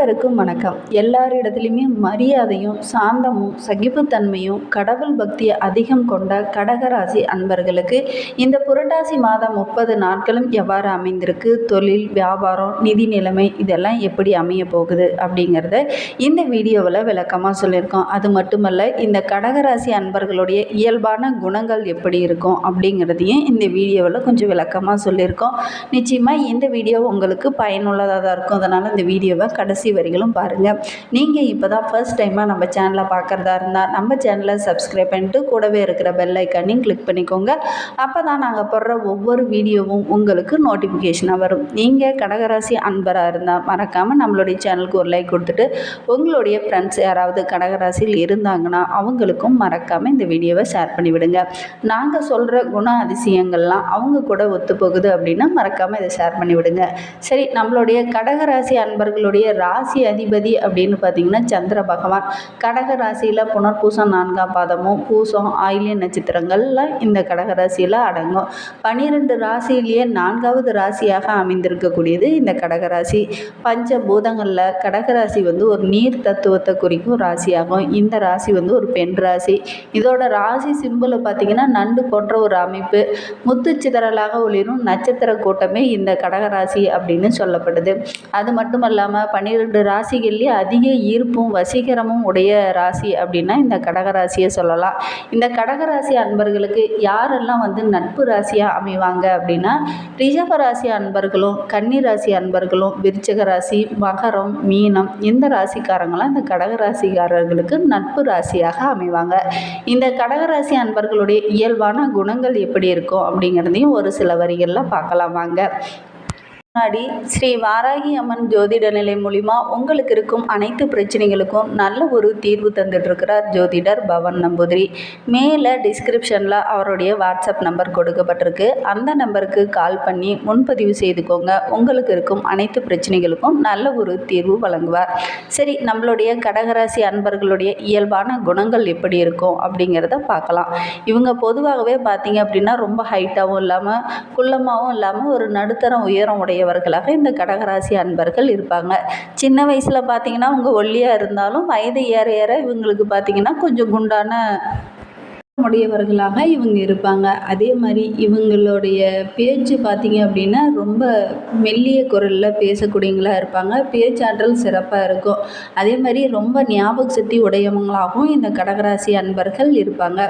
அனைவருக்கும் வணக்கம். எல்லாரிடத்துலையுமே மரியாதையும் சாந்தமும் சகிப்புத்தன்மையும் கடவுள் பக்தியை அதிகம் கொண்ட கடகராசி அன்பர்களுக்கு இந்த புரட்டாசி மாதம் முப்பது நாட்களும் எவ்வாறு அமைந்திருக்கு? தொழில் வியாபாரம் நிதி நிலைமை இதெல்லாம் எப்படி அமைய போகுது அப்படிங்கிறத இந்த வீடியோவில் விளக்கமாக சொல்லியிருக்கோம். அது மட்டுமல்ல இந்த கடகராசி அன்பர்களுடைய இயல்பான குணங்கள் எப்படி இருக்கும் அப்படிங்கிறதையும் இந்த வீடியோவில் கொஞ்சம் விளக்கமாக சொல்லியிருக்கோம். நிச்சயமாக இந்த வீடியோ உங்களுக்கு பயனுள்ளதாக தான் இருக்கும். அதனால் இந்த வீடியோவை கடைசி வரிகளும் பாருங்கள் நீங்கள் இப்போ தான் ஃபர்ஸ்ட் டைமாக நம்ம சேனலை பார்க்குறதா இருந்தால் நம்ம சேனலை சப்ஸ்கிரைப் பண்ணிட்டு கூடவே இருக்கிற பெல் ஐக்கானையும் கிளிக் பண்ணிக்கோங்க. அப்போ தான் நாங்கள் போடுற ஒவ்வொரு வீடியோவும் உங்களுக்கு நோட்டிஃபிகேஷனாக வரும். நீங்கள் கடகராசி அன்பராக இருந்தால் மறக்காமல் நம்மளுடைய சேனலுக்கு ஒரு லைக் கொடுத்துட்டு உங்களுடைய ஃப்ரெண்ட்ஸ் யாராவது கடகராசியில் இருந்தாங்கன்னா அவங்களுக்கும் மறக்காமல் இந்த வீடியோவை ஷேர் பண்ணிவிடுங்க நாங்கள் சொல்கிற குண அதிசயங்கள்லாம் அவங்க கூட ஒத்து போகுது அப்படின்னா மறக்காமல் இதை ஷேர் பண்ணிவிடுங்க சரி நம்மளுடைய கடகராசி அன்பர்களுடைய ராசி அதிபதி அப்படின்னு பார்த்தீங்கன்னா சந்திர பகவான். கடக ராசியில் புனர்பூசம் நான்காம் பாதமும் பூசம் ஆயிலிய நட்சத்திரங்கள்லாம் இந்த கடகராசியில் அடங்கும். பன்னிரெண்டு ராசியிலேயே நான்காவது ராசியாக அமைந்திருக்கக்கூடியது இந்த கடகராசி பஞ்ச பூதங்களில் கடகராசி வந்து ஒரு நீர் தத்துவத்தை குறிக்கும் ராசியாகும். இந்த ராசி வந்து ஒரு பெண் ராசி. இதோட ராசி சிம்பிளை பார்த்தீங்கன்னா நண்டு போன்ற ஒரு அமைப்பு. முத்துச்சிதறலாக ஒளிரும் நட்சத்திர கூட்டமே இந்த கடகராசி அப்படின்னு சொல்லப்படுது. அது மட்டும் இல்லாமல் பன்னிரெண்டு இரண்டு ராசிகள்லேயே அதிக ஈர்ப்பும் வசீகரமும் உடைய ராசி அப்படின்னா இந்த கடகராசியை சொல்லலாம். இந்த கடகராசி அன்பர்களுக்கு யாரெல்லாம் வந்து நட்பு ராசியாக அமைவாங்க அப்படின்னா ரிஷப ராசி அன்பர்களும் கன்னி ராசி அன்பர்களும் விருச்சக ராசி மகரம் மீனம் இந்த ராசிக்காரங்களாம் இந்த கடகராசிக்காரர்களுக்கு நட்பு ராசியாக அமைவாங்க. இந்த கடகராசி அன்பர்களுடைய இயல்பான குணங்கள் எப்படி இருக்கும் அப்படிங்கிறதையும் ஒரு சில வரிகளில் பார்க்கலாம் வாங்க. முன்னாடி ஸ்ரீ வாராகி அம்மன் ஜோதிட நிலை மூலிமா உங்களுக்கு இருக்கும் அனைத்து பிரச்சனைகளுக்கும் நல்ல ஒரு தீர்வு தந்துட்டுருக்கிறார் ஜோதிடர் பவன் நம்பூதிரி. மேலே டிஸ்கிரிப்ஷனில் அவருடைய வாட்ஸ்அப் நம்பர் கொடுக்கப்பட்டிருக்கு. அந்த நம்பருக்கு கால் பண்ணி முன்பதிவு செய்துக்கோங்க. உங்களுக்கு இருக்கும் அனைத்து பிரச்சனைகளுக்கும் நல்ல ஒரு தீர்வு வழங்குவார். சரி நம்மளுடைய கடகராசி அன்பர்களுடைய இயல்பான குணங்கள் எப்படி இருக்கும் அப்படிங்கிறத பார்க்கலாம். இவங்க பொதுவாகவே பார்த்தீங்க அப்படின்னா ரொம்ப ஹைட்டாகவும் இல்லாமல் குள்ளமாகவும் இல்லாமல் ஒரு நடுத்தரம் உயரம் உடைய உடையவர்களாக இந்த கடகராசி அன்பர்கள் இருப்பாங்க. சின்ன வயசில் பார்த்திங்கன்னா அவங்க ஒல்லியாக இருந்தாலும் வயது ஏற ஏற இவங்களுக்கு பார்த்திங்கன்னா கொஞ்சம் குண்டான உடையவர்களாக இவங்க இருப்பாங்க. அதே மாதிரி இவங்களுடைய பேச்சு பார்த்திங்க அப்படின்னா ரொம்ப மெல்லிய குரலில் பேசக்கூடியவங்களாக இருப்பாங்க. பேச்சாற்றல் சிறப்பாக இருக்கும். அதே மாதிரி ரொம்ப ஞாபக சக்தி உடையவங்களாகவும் இந்த கடகராசி அன்பர்கள் இருப்பாங்க.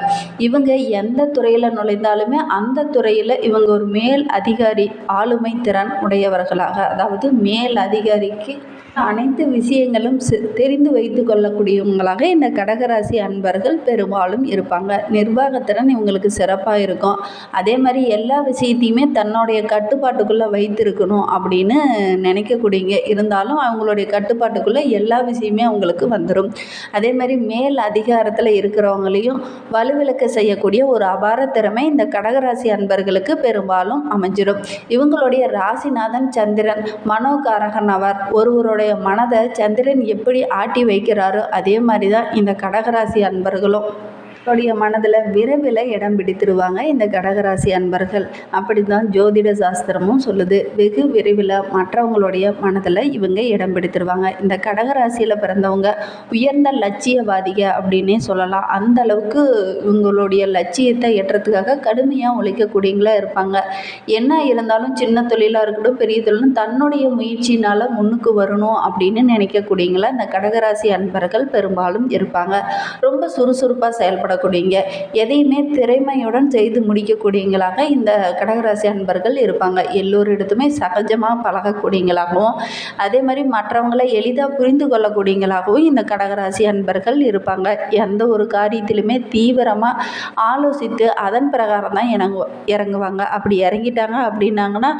இவங்க எந்த துறையில் நுழைந்தாலுமே அந்த துறையில் இவங்க ஒரு மேல் அதிகாரி ஆளுமை திறன் உடையவர்களாக அதாவது மேல் அதிகாரிக்கு அனைத்து விஷயங்களும் தெரிந்து வைத்து கொள்ளக்கூடியவங்களாக இந்த கடகராசி அன்பர்கள் பெரும்பாலும் இருப்பாங்க. நிர்வாகத்திறன் இவங்களுக்கு சிறப்பாக இருக்கும். அதே மாதிரி எல்லா விஷயத்தையுமே தன்னுடைய கட்டுப்பாட்டுக்குள்ளே வைத்திருக்கணும் அப்படின்னு நினைக்கக்கூடியங்க இருந்தாலும் அவங்களுடைய கட்டுப்பாட்டுக்குள்ளே எல்லா விஷயமே அவங்களுக்கு வந்துடும் அதே மாதிரி மேல் அதிகாரத்தில் இருக்கிறவங்களையும் வலுவிளக்க செய்யக்கூடிய ஒரு அபார திறமை இந்த கடகராசி அன்பர்களுக்கு பெரும்பாலும் அமைஞ்சிடும் இவங்களுடைய ராசிநாதன் சந்திரன் மனோகாரகன் அவர். ஒருவருடைய மனதை சந்திரன் எப்படி ஆட்டி வைக்கிறாரோ அதே மாதிரி தான் இந்த கடகராசி அன்பர்களும். உங்களுடைய மனதில் விரைவில் இடம் பிடித்திருவாங்க இந்த கடகராசி அன்பர்கள். அப்படி தான் ஜோதிட சாஸ்திரமும் சொல்லுது. வெகு விரைவில் மற்றவங்களுடைய மனதில் இவங்க இடம் பிடித்திருவாங்க. இந்த கடகராசியில் பிறந்தவங்க உயர்ந்த லட்சியவாதிக அப்படின்னே சொல்லலாம். அந்த அளவுக்கு இவங்களுடைய லட்சியத்தை எட்டுறதுக்காக கடுமையாக உழைக்கக்கூடியவங்களா இருப்பாங்க. என்ன இருந்தாலும் சின்ன தொழிலாக இருக்கட்டும் பெரிய தொழிலும் தன்னுடைய முயற்சினால் முன்னுக்கு வரணும் அப்படின்னு நினைக்கக்கூடியங்களா இந்த கடகராசி அன்பர்கள் பெரும்பாலும் இருப்பாங்க. ரொம்ப சுறுசுறுப்பாக செயல்பட ஆசைப்படக்கூடியங்க எதையுமே திறமையுடன் செய்து முடிக்கக்கூடியவங்களாக இந்த கடகராசி அன்பர்கள் இருப்பாங்க. எல்லோரிடத்துமே சகஜமாக பழகக்கூடியவங்களாகவும் அதே மாதிரி மற்றவங்களை எளிதாக புரிந்து கொள்ளக்கூடியவங்களாகவும் இந்த கடகராசி அன்பர்கள் இருப்பாங்க. எந்த ஒரு காரியத்திலுமே தீவிரமாக ஆலோசித்து அதன் பிரகாரம் தான் இறங்கு இறங்குவாங்க. அப்படி இறங்கிட்டாங்க அப்படின்னாங்கன்னா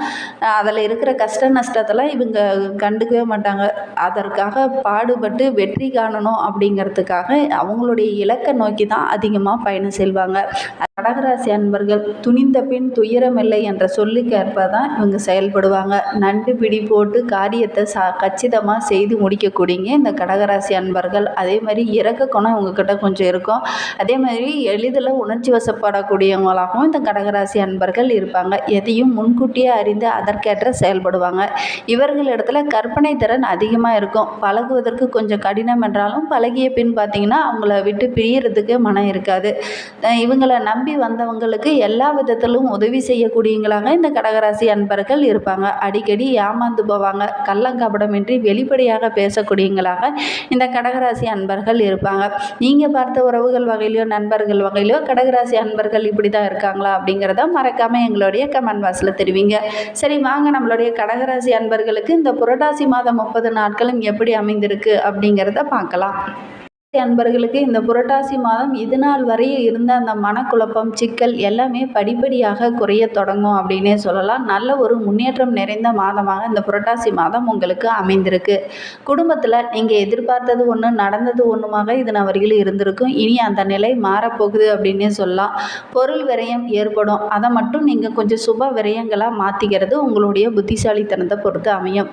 அதில் இருக்கிற கஷ்ட நஷ்டத்தெல்லாம் இவங்க கண்டுக்கவே மாட்டாங்க. அதற்காக பாடுபட்டு வெற்றி காணணும் அப்படிங்கிறதுக்காக அவங்களுடைய இலக்கை நோக்கி தான் அதிகமாக பயணம் செல்வாங்க. கடகராசி அன்பர்கள் துணிந்த பின் துயரமில்லை என்ற சொல்லுக்கேற்ப தான் இவங்க செயல்படுவாங்க. நண்டு பிடி போட்டு காரியத்தை சா கச்சிதமாக செய்து முடிக்கக்கூடியங்க இந்த கடகராசி அன்பர்கள். அதே மாதிரி இறக்க குணம் இவங்கக்கிட்ட கொஞ்சம் இருக்கும். அதே மாதிரி எளிதில் உணர்ச்சி வசப்படக்கூடியவங்களாகவும் இந்த கடகராசி அன்பர்கள் இருப்பாங்க. எதையும் முன்கூட்டியே அறிந்து அதற்கேற்ற செயல்படுவாங்க. இவர்களிடத்துல கற்பனை திறன் அதிகமாக இருக்கும். பழகுவதற்கு கொஞ்சம் கடினம் என்றாலும் பழகிய பின் பார்த்தீங்கன்னா அவங்கள விட்டு பிரியறதுக்கு மன இருக்காது. இவங்களை நம்பி வந்தவங்களுக்கு எல்லா விதத்திலும் உதவி செய்யக்கூடியவங்களாக இந்த கடகராசி அன்பர்கள் இருப்பாங்க. அடிக்கடி ஏமாந்து போவாங்க. கள்ளங்கபடமின்றி வெளிப்படையாக பேசக்கூடியவங்களாக இந்த கடகராசி அன்பர்கள் இருப்பாங்க. நீங்கள் பார்த்த உறவுகள் வகையிலையோ நண்பர்கள் வகையிலையோ கடகராசி அன்பர்கள் இப்படி தான் இருக்காங்களா அப்படிங்கிறத மறக்காமல் எங்களுடைய கமெண்ட் பாக்ஸில் தெரிவிங்க. சரி வாங்க நம்மளுடைய கடகராசி அன்பர்களுக்கு இந்த புரட்டாசி மாதம் முப்பது நாட்களும் எப்படி அமைந்திருக்கு அப்படிங்கிறத பார்க்கலாம். அன்பர்களுக்கு இந்த புரட்டாசி மாதம் இது நாள் வரையும் இருந்த அந்த மனக்குழப்பம் சிக்கல் எல்லாமே படிப்படியாக குறைய தொடங்கும் அப்படின்னே சொல்லலாம். நல்ல ஒரு முன்னேற்றம் நிறைந்த மாதமாக இந்த புரட்டாசி மாதம் உங்களுக்கு அமைந்திருக்கு. குடும்பத்தில் நீங்கள் எதிர்பார்த்தது ஒன்று நடந்தது ஒன்றுமாக இதன் வரையில் இருந்திருக்கும். இனி அந்த நிலை மாறப்போகுது அப்படின்னே சொல்லலாம். பொருள் விரயம் ஏற்படும். அதை மட்டும் நீங்கள் கொஞ்சம் சுப விரயங்களாக மாற்றிக்கிறது உங்களுடைய புத்திசாலித்தனத்தை பொறுத்து அமையும்.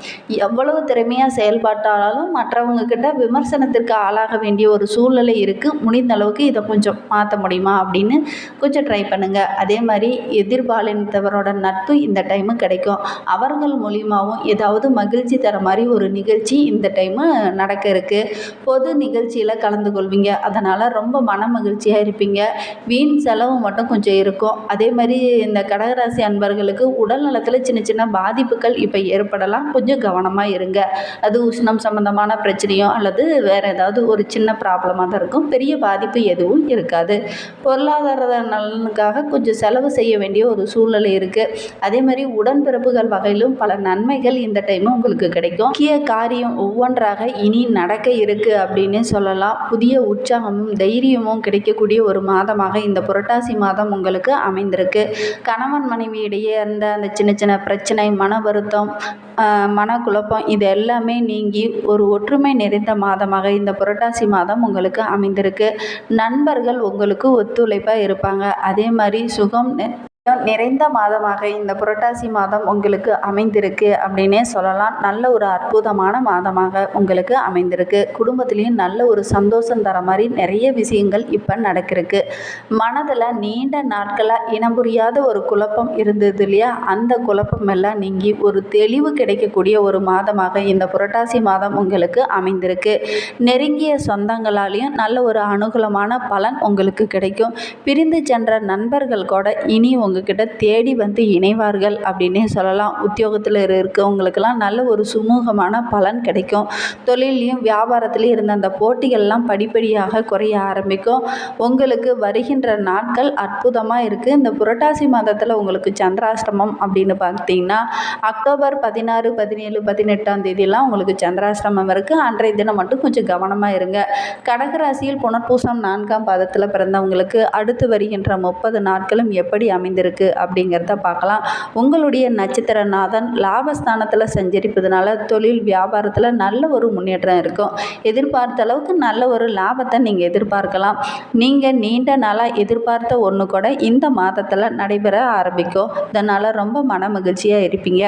எவ்வளவு திறமையாக செயல்பாட்டாலும் மற்றவங்க கிட்ட விமர்சனத்திற்கு ஆளாக வேண்டிய ஒரு சூழ்நிலை இருக்குது முடிந்த அளவுக்கு இதை கொஞ்சம் மாற்ற முடியுமா அப்படின்னு கொஞ்சம் ட்ரை பண்ணுங்கள் அதே மாதிரி எதிர்பாலினத்தவரோட நட்பு இந்த டைமு கிடைக்கும். அவர்கள் மூலியமாகவும் ஏதாவது மகிழ்ச்சி தர மாதிரி ஒரு நிகழ்ச்சி இந்த டைமு நடக்க இருக்குது பொது நிகழ்ச்சியில் கலந்து கொள்வீங்க. அதனால் ரொம்ப மன மகிழ்ச்சியாக இருப்பீங்க. வீண் செலவு மட்டும் கொஞ்சம் இருக்கும். அதே மாதிரி இந்த கடகராசி அன்பர்களுக்கு உடல் நலத்தில் சின்ன சின்ன பாதிப்புகள் இப்போ ஏற்படலாம். கொஞ்சம் கவனமாக இருங்க. அது உஷ்ணம் சம்மந்தமான பிரச்சனையோ அல்லது வேறு ஏதாவது ஒரு சின்ன ப்ராப்ளமாக தான் இருக்கும். பெரிய பாதிப்பு எதுவும் இருக்காது. பொருளாதார நலனுக்காக கொஞ்சம் செலவு செய்ய வேண்டிய ஒரு சூழ்நிலை இருக்குது அதே மாதிரி உடன்பிறப்புகள் வகையிலும் பல நன்மைகள் இந்த டைமு உங்களுக்கு கிடைக்கும். முக்கிய காரியம் ஒவ்வொன்றாக இனி நடக்க இருக்குது அப்படின்னு சொல்லலாம். புதிய உற்சாகமும் தைரியமும் கிடைக்கக்கூடிய ஒரு மாதமாக இந்த புரட்டாசி மாதம் உங்களுக்கு அமைந்திருக்கு. கணவன் மனைவி இடையே இருந்த அந்த சின்ன சின்ன பிரச்சனை மன வருத்தம் மனக்குழப்பம் இது எல்லாமே நீங்கி ஒரு ஒற்றுமை நிறைந்த மாதமாக இந்த புரட்டாசி மாதம் உங்களுக்கு அமைந்திருக்கு. நண்பர்கள் உங்களுக்கு ஒத்துழைப்பாக இருப்பாங்க. அதே மாதிரி சுகம் நிறைந்த மாதமாக இந்த புரட்டாசி மாதம் உங்களுக்கு அமைந்திருக்கு அப்படின்னே சொல்லலாம். நல்ல ஒரு அற்புதமான மாதமாக உங்களுக்கு அமைந்திருக்கு. குடும்பத்துலேயும் நல்ல ஒரு சந்தோஷம் தர மாதிரி நிறைய விஷயங்கள் இப்போ நடக்கிறதுக்கு மனதில் நீண்ட நாட்களாக இனம் புரியாத ஒரு குழப்பம் இருந்தது இல்லையா? அந்த குழப்பம் எல்லாம் நீங்கி ஒரு தெளிவு கிடைக்கக்கூடிய ஒரு மாதமாக இந்த புரட்டாசி மாதம் உங்களுக்கு அமைந்திருக்கு. நெருங்கிய சொந்தங்களாலேயும் நல்ல ஒரு அனுகூலமான பலன் உங்களுக்கு கிடைக்கும். பிரிந்து சென்ற நண்பர்கள் கூட இனி உங்ககிட்ட தேடி வந்து இணைவார்கள் அப்படின்னே சொல்லலாம். உத்தியோகத்தில் இருக்கவங்களுக்கெல்லாம் நல்ல ஒரு சுமூகமான பலன் கிடைக்கும். தொழிலையும் வியாபாரத்துலேயும் இருந்த அந்த போட்டிகள்லாம் படிப்படியாக குறைய ஆரம்பிக்கும். உங்களுக்கு வருகின்ற நாட்கள் அற்புதமாக இருக்குது இந்த புரட்டாசி மாதத்தில் உங்களுக்கு சந்திராஷ்டமம் அப்படின்னு பார்த்தீங்கன்னா அக்டோபர் பதினாறு பதினேழு பதினெட்டாம் தேதியெல்லாம் உங்களுக்கு சந்திராஷ்டமம் இருக்குது அன்றைய தினம் மட்டும் கொஞ்சம் கவனமாக இருங்க. கடகராசியில் புனர்பூசம் நான்காம் பாதத்தில் பிறந்தவங்களுக்கு அடுத்து வருகின்ற முப்பது நாட்களும் எப்படி அமைந்திருக்கு அப்படிங்கிறத பார்க்கலாம். உங்களுடைய நட்சத்திர நாதன் லாபஸ்தானத்தில் சஞ்சரிப்பதனால தொழில் வியாபாரத்தில் நல்ல ஒரு முன்னேற்றம் இருக்கும். எதிர்பார்த்த அளவுக்கு நல்ல ஒரு லாபத்தை நீங்கள் எதிர்பார்க்கலாம். நீங்கள் நீண்ட நாளாக எதிர்பார்த்த ஒன்று கூட இந்த மாதத்தில் நடைபெற ஆரம்பிக்கும். இதனால் ரொம்ப மன மகிழ்ச்சியாக இருப்பீங்க.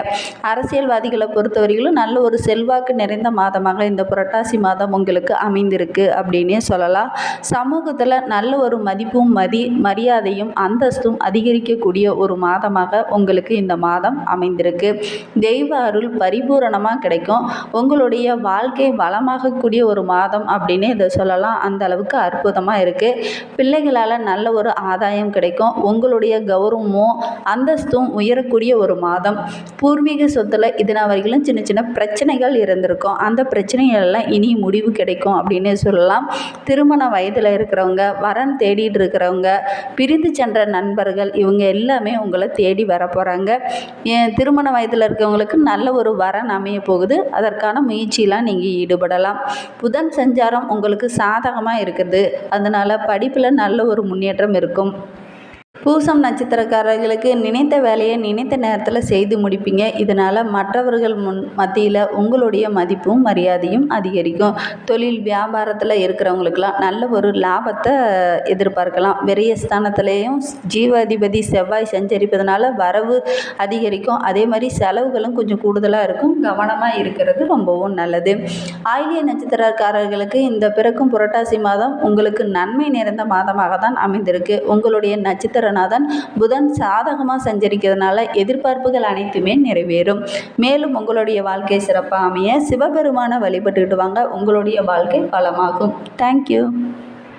அரசியல்வாதிகளை பொறுத்தவரையிலும் நல்ல ஒரு செல்வாக்கு நிறைந்த மாதமாக இந்த புரட்டாசி மாதம் உங்களுக்கு அமைந்திருக்கு அப்படின்னே சொல்லலாம். சமூகத்தில் நல்ல ஒரு மதிப்பும் மதி மரியாதையும் அந்தஸ்தும் அதிகரிக்கக்கூடிய ஒரு மாதமாக உங்களுக்கு இந்த மாதம் அமைந்திருக்கு. தெய்வ அருள் பரிபூரணமாக கிடைக்கும். உங்களுடைய வாழ்க்கை வளமாகக்கூடிய ஒரு மாதம் அப்படின்னு இதை சொல்லலாம். அந்த அளவுக்கு அற்புதமாக இருக்குது பிள்ளைகளால் நல்ல ஒரு ஆதாயம் கிடைக்கும். உங்களுடைய கௌரவமும் அந்தஸ்தும் உயரக்கூடிய ஒரு மாதம். பூர்வீக சொத்தில் இதன வரையிலும் சின்ன சின்ன பிரச்சனைகள் இருந்திருக்கும். அந்த பிரச்சனைகள்லாம் இனி முடிவு கிடைக்கும் அப்படின்னு சொல்லலாம். திருமண வயதில் இருக்கிறவங்க வரன் தேடிட்டு இருக்கிறவங்க பிரிந்து சென்ற நண்பர்கள் இவங்க எல்லாமே உங்களை தேடி வர போகிறாங்க திருமண வயதில் இருக்கவங்களுக்கு நல்ல ஒரு வரன் அமைய போகுது. அதற்கான முயற்சியெலாம் நீங்கள் ஈடுபடலாம். புதன் சஞ்சாரம் உங்களுக்கு சாதகமாக இருக்குது. அதனால் படிப்பில் நல்ல ஒரு முன்னேற்றம் இருக்கும். பூசம் நட்சத்திரக்காரர்களுக்கு நினைத்த வேலையை நினைத்த நேரத்தில் செய்து முடிப்பீங்க. இதனால் மற்றவர்கள் முன் மத்தியில் உங்களுடைய மதிப்பும் மரியாதையும் அதிகரிக்கும். தொழில் வியாபாரத்தில் இருக்கிறவங்களுக்கெல்லாம் நல்ல ஒரு லாபத்தை எதிர்பார்க்கலாம். விரைய ஸ்தானத்திலேயும் ஜீவாதிபதி செவ்வாய் சஞ்சரிப்பதனால வரவு அதிகரிக்கும். அதே மாதிரி செலவுகளும் கொஞ்சம் கூடுதலாக இருக்கும். கவனமாக இருக்கிறது ரொம்பவும் நல்லது. ஆயிலிய நட்சத்திரக்காரர்களுக்கு இந்த பிறக்கும் புரட்டாசி மாதம் உங்களுக்கு நன்மை நிறைந்த மாதமாக தான் அமைந்திருக்கு. உங்களுடைய நட்சத்திரநாதன் புதன் சாதகமாக சஞ்சரிக்கிறதுனால எதிர்பார்ப்புகள் அனைத்துமே நிறைவேறும். மேலும் உங்களுடைய வாழ்க்கை சிறப்பாக அமைய சிவபெருமானை வழிபட்டுக்கிட்டு வாங்க. உங்களுடைய வாழ்க்கை பலமாகும். தேங்க்யூ